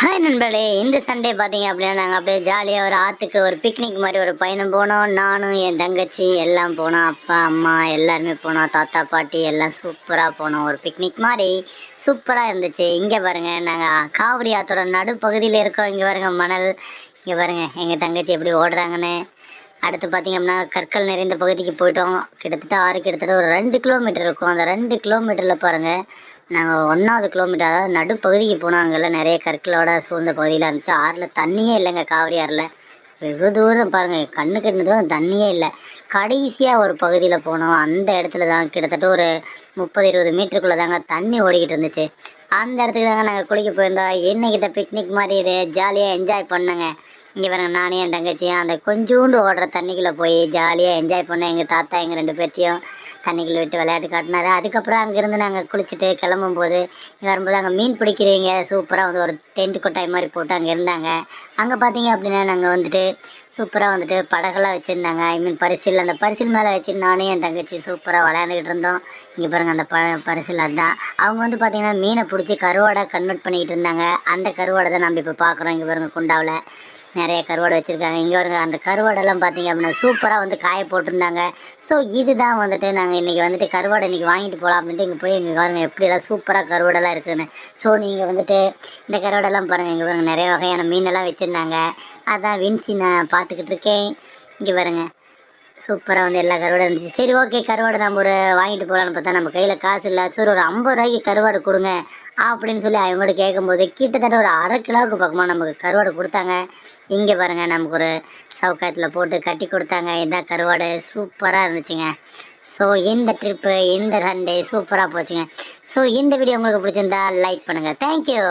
Hi நண்பர்களே இந்த Sunday பார்த்தீங்க அப்படின்னா நாங்கள் அப்படியே ஜாலியாக ஒரு ஆற்றுக்கு ஒரு பிக்னிக் மாதிரி ஒரு பயணம் போனோம். நானும் என் தங்கச்சி எல்லாம் போனோம். அப்பா அம்மா எல்லாருமே போனோம். தாத்தா பாட்டி எல்லாம் சூப்பராக போனோம். ஒரு பிக்னிக் மாதிரி சூப்பராக இருந்துச்சு. இங்கே பாருங்கள் நாங்கள் காவிரி ஆற்றோட நடுப்பகுதியில் இருக்கோம். இங்கே பாருங்கள் மணல். இங்கே பாருங்கள் எங்கள் தங்கச்சி எப்படி ஓடுறாங்கன்னு. அடுத்து பார்த்தீங்க அப்படின்னா கற்கள் நிறைந்த பகுதிக்கு போயிட்டோம். கிட்டத்தட்ட ஆறு கிட்டத்தட்ட ஒரு ரெண்டு கிலோமீட்டர் இருக்கும். அந்த ரெண்டு கிலோமீட்டரில் பாருங்கள் நாங்கள் ஒன்றாவது கிலோமீட்டர் அதாவது நடுப்பகுதிக்கு போனோம். அங்கெல்லாம் நிறைய கற்களோட சூழ்ந்த பகுதியில் இருந்துச்சு. ஆறில் தண்ணியே இல்லைங்க காவிரி ஆறில். வெகு தூரம் பாருங்கள் கண்ணு கண்ணு தூரம் தண்ணியே இல்லை. கடைசியாக ஒரு பகுதியில் போனோம். அந்த இடத்துல தான் கிட்டத்தட்ட ஒரு முப்பது இருபது மீட்டருக்குள்ளே தாங்க தண்ணி ஓடிக்கிட்டு இருந்துச்சு. அந்த இடத்துக்கு தாங்க நாங்கள் குளிக்க போயிருந்தோம். என்னைக்கிட்ட பிக்னிக் மாதிரி இது ஜாலியாக என்ஜாய் பண்ணுங்க. இங்கே பாருங்க நானே என் தங்கச்சியும் அந்த கொஞ்சோண்டு ஓடுற தண்ணிக்குள்ளே போய் ஜாலியாக என்ஜாய் பண்ணோம் எங்கள் தாத்தா எங்கள் ரெண்டு பேர்த்தையும் தண்ணிக்குள்ளே விட்டு விளையாட்டு காட்டினாரு. அதுக்கப்புறம் அங்கேருந்து நாங்கள் குளிச்சுட்டு கிளம்பும்போது இங்கே வரும்போது அங்கே மீன் பிடிக்கிறவங்க சூப்பராக வந்து ஒரு டென்ட் கொட்டாய் மாதிரி போட்டு அங்கே இருந்தாங்க. அங்கே பார்த்தீங்க அப்படின்னா நாங்கள் வந்துட்டு சூப்பராக வந்துட்டு படகெல்லாம் வச்சுருந்தாங்க. ஐ மீன் பரிசில் அந்த பரிசில் மேலே வச்சு நானே என் தங்கச்சி சூப்பராக விளையாண்டுக்கிட்டு இருந்தோம். இங்கே பாருங்கள் அந்த ப பரிசில் அதுதான். அவங்க வந்து பார்த்திங்கன்னா மீனை பிடிச்சி கருவாடை கன்வெர்ட் பண்ணிக்கிட்டு இருந்தாங்க. அந்த கருவாடை தான் நம்ம இப்போ பார்க்குறோம் இங்கே பாருங்கள் குண்டாவில். நிறைய கருவாடை வச்சுருக்காங்க. இங்கே வருங்க அந்த கருவாடெல்லாம் பார்த்தீங்க அப்படின்னா சூப்பராக வந்து காய போட்டிருந்தாங்க. ஸோ இதுதான் வந்துட்டு நாங்கள் இன்றைக்கி வந்துட்டு கருவாடை இன்றைக்கி வாங்கிட்டு போகலாம் அப்படின்ட்டு இங்கே போய் இங்கே பாருங்கள் எப்படியெல்லாம் சூப்பராக கருவாடெல்லாம் இருக்குதுன்னு. ஸோ நீங்கள் வந்துட்டு இந்த கருவாடெல்லாம் பாருங்கள் இங்கே பாருங்க நிறைய வகையான மீனெல்லாம் வச்சுருந்தாங்க. அதான் வின்சி நான் பார்த்துக்கிட்டு இருக்கேன். இங்கே பாருங்க. சூப்பராக வந்து எல்லா கருவாடும் இருந்துச்சு. சரி ஓகே கருவாடை நம்ம ஒரு வாங்கிட்டு போகலான்னு பார்த்தா நம்ம கையில் காசு இல்லை. சரி ஒரு ஐம்பது ரூபாய்க்கு கருவாடு கொடுங்க அப்படின்னு சொல்லி அவங்கள்ட்ட கேட்கும்போது கிட்டத்தட்ட ஒரு அரை கிலோவுக்கு பக்கமாக நமக்கு கருவாடு கொடுத்தாங்க. இங்கே பாருங்கள் நமக்கு ஒரு சவுக்காயத்தில் போட்டு கட்டி கொடுத்தாங்க. இதான் கருவாடு. சூப்பராக இருந்துச்சுங்க. ஸோ இந்த ட்ரிப்பு இந்த சண்டே சூப்பராக போச்சுங்க. ஸோ இந்த வீடியோ உங்களுக்கு பிடிச்சிருந்தா லைக் பண்ணுங்கள் தேங்க்யூ